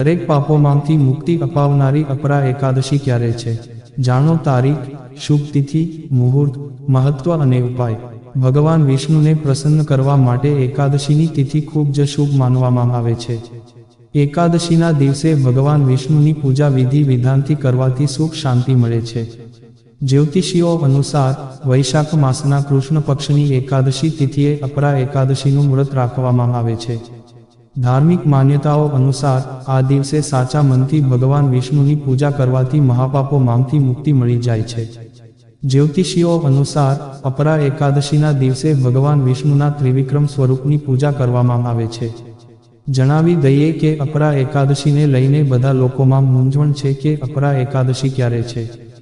દરેક પાપોમાંથી મુક્તિ અપાવનારી અપરા એકાદશી ક્યારે છે? જાણો તારીખ, શુભ તિથિ, મુહૂર્ત, મહત્વ અને ઉપાય. ભગવાન વિષ્ણુને પ્રસન્ન કરવા માટે એકાદશીની તિથિ ખૂબ જ શુભ માનવામાં આવે છે. એકાદશીના દિવસે ભગવાન વિષ્ણુની પૂજા વિધિ વિધાનથી કરવાથી સુખ શાંતિ મળે છે. જ્યોતિષીઓ અનુસાર, વૈશાખ માસના કૃષ્ણ પક્ષની એકાદશી તિથિએ અપરા એકાદશીનું વ્રત રાખવામાં આવે છે. ધાર્મિક માન્યતાઓ અનુસાર આ દિવસે સાચા મનથી ભગવાન વિષ્ણુની પૂજા કરવાથી મહાપાપો મામથી મુક્તિ મળી જાય છે. જ્યોતિષીઓ અનુસાર અપરા એકાદશીના દિવસે ભગવાન વિષ્ણુના ત્રિવિક્રમ સ્વરૂપની પૂજા કરવામાં આવે છે. જણાવી દઈએ કે અપરા એકાદશીને લઈને બધા લોકોમાં મૂંઝવણ છે કે અપરા એકાદશી ક્યારે છે.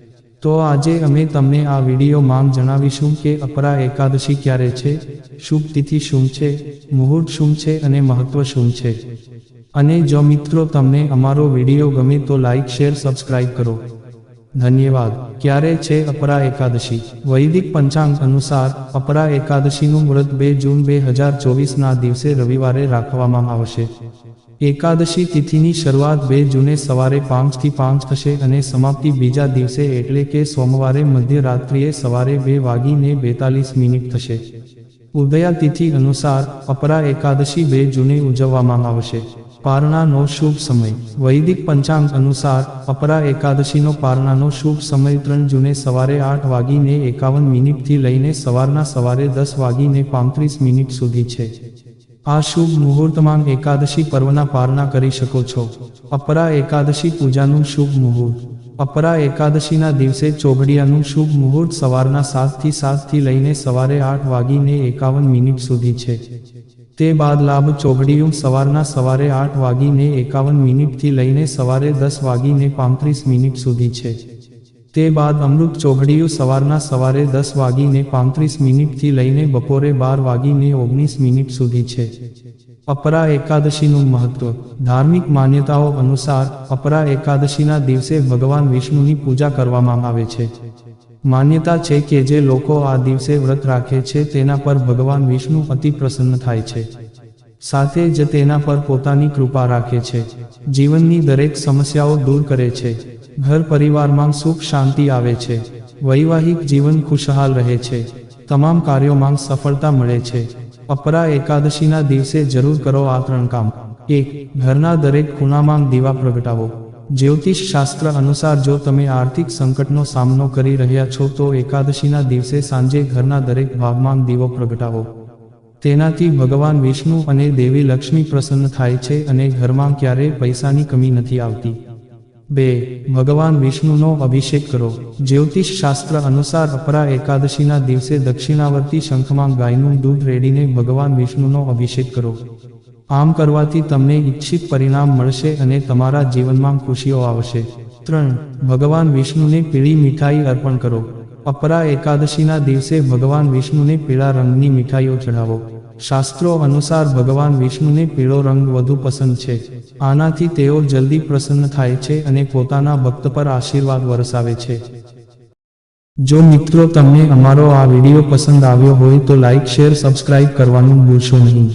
તો આજે અમે તમને આ વિડીયોમાં જણાવીશું કે અપરા એકાદશી ક્યારે છે, શુભ તિથિ શું છે, મુહૂર્ત શું છે અને મહત્વ શું છે. અને જો મિત્રો તમને અમારો વીડિયો ગમે તો લાઇક શેર સબસ્ક્રાઇબ કરો. ધન્યવાદ. ક્યારે છે અપરા એકાદશી? વૈદિક પંચાંગ અનુસાર અપરા એકાદશીનું વ્રત બે જૂન બે હજાર ચોવીસના દિવસે રવિવારે રાખવામાં આવશે. એકાદશી તિથિની શરૂઆત બે જૂને સવારે પાંચથી પાંચ થશે અને સમાપ્તિ બીજા દિવસે એટલે કે સોમવારે મધ્યરાત્રિએ સવારે બે વાગીને બેતાલીસ મિનિટ થશે. ઉદયા તિથિ અનુસાર અપરા એકાદશી બે જૂને ઉજવવામાં આવશે. પારણાનો શુભ સમય. વૈદિક પંચાંગ અનુસાર અપરા એકાદશીનો પારણાનો શુભ સમય ત્રણ જૂને સવારે આઠ વાગીને એકાવન મિનિટથી લઈને સવારના સવારે દસ વાગીને પાંત્રીસ મિનિટ સુધી છે. આ શુભ મુહૂર્તમાં એકાદશી પર્વના પારણા કરી શકો છો. અપરા એકાદશી પૂજાનું શુભ મુહૂર્ત. અપરા એકાદશીના દિવસે ચોઘડિયાનું શુભ મુહૂર્ત સવારના સાતથી સાતથી લઈને સવારે આઠ વાગીને એકાવન મિનિટ સુધી છે. તે બાદ લાભ ચોઘડિયું સવારના સવારે આઠ વાગીને એકાવન મિનિટથી લઈને સવારે દસ વાગીને પાંત્રીસ મિનિટ સુધી છે. તે બાદ અમૃત ચોઘડિયું સવારના સવારે દસ વાગીને પાંત્રીસ મિનિટથી લઈને બપોરે બાર વાગીને ઓગણીસ મિનિટ સુધી છે. અપરા એકાદશીનું મહત્વ. ધાર્મિક માન્યતાઓ અનુસાર અપરા એકાદશીના દિવસે ભગવાન વિષ્ણુની પૂજા કરવામાં આવે છે. માન્યતા છે કે જે લોકો આ દિવસે વ્રત રાખે છે તેના પર ભગવાન વિષ્ણુ અતિ પ્રસન્ન થાય છે. સાથે જ તેના પર પોતાની કૃપા રાખે છે. જીવનની દરેક સમસ્યાઓ દૂર કરે છે. ઘર પરિવારમાં સુખ, શાંતિ આવે છે. વૈવાહિક જીવન ખુશહાલ રહે છે. તમામ કાર્યોમાં સફળતા મળે છે. અપરા એકાદશીના દિવસે જરૂર કરો આ ત્રણ કામ. એક, ઘરના દરેક ખૂણામાં દીવા પ્રગટાવો. જ્યોતિષ શાસ્ત્ર અનુસાર જો તમે આર્થિક સંકટનો સામનો કરી રહ્યા છો તો એકાદશીના દિવસે સાંજે ઘરના દરેક ભાગમાં દીવો પ્રગટાવો. તેનાથી ભગવાન વિષ્ણુ અને દેવી લક્ષ્મી પ્રસન્ન થાય છે અને ઘરમાં ક્યારેય પૈસાની કમી નથી આવતી. બે, ભગવાન વિષ્ણુનો અભિષેક કરો. જ્યોતિષ શાસ્ત્ર અનુસાર અપરા એકાદશીના દિવસે દક્ષિણાવર્તી શંખમાં ગાયનું દૂધ રેડીને ભગવાન વિષ્ણુનો અભિષેક કરો. આમ કરવાથી તમને ઈચ્છિત પરિણામ મળશે અને તમારા જીવનમાં ખુશીઓ આવશે. ત્રણ, ભગવાન વિષ્ણુને પીળી મીઠાઈ અર્પણ કરો. અપરા એકાદશીના દિવસે ભગવાન વિષ્ણુને પીળા રંગની મીઠાઈઓ ચઢાવો. શાસ્ત્રો અનુસાર ભગવાન વિષ્ણુને પીળો રંગ વધુ પસંદ છે. આનાથી તેઓ જલ્દી પ્રસન્ન થાય છે અને પોતાના ભક્ત પર આશીર્વાદ વરસાવે છે. જો મિત્રો તમને અમારો આ વીડિયો પસંદ આવ્યો હોય તો લાઇક શેર, સબસ્ક્રાઇબ કરવાનું ભૂલશો નહીં.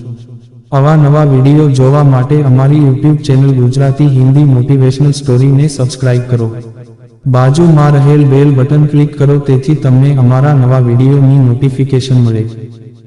આવા નવા વીડિયો જોવા માટે અમારી YouTube channel Gujarati Hindi motivational સ્ટોરીને subscribe કરો. બાજુમાં રહેલ બેલ બટન ક્લિક કરો, તેથી તમને અમારા નવા વિડીયોની નોટિફિકેશન મળે.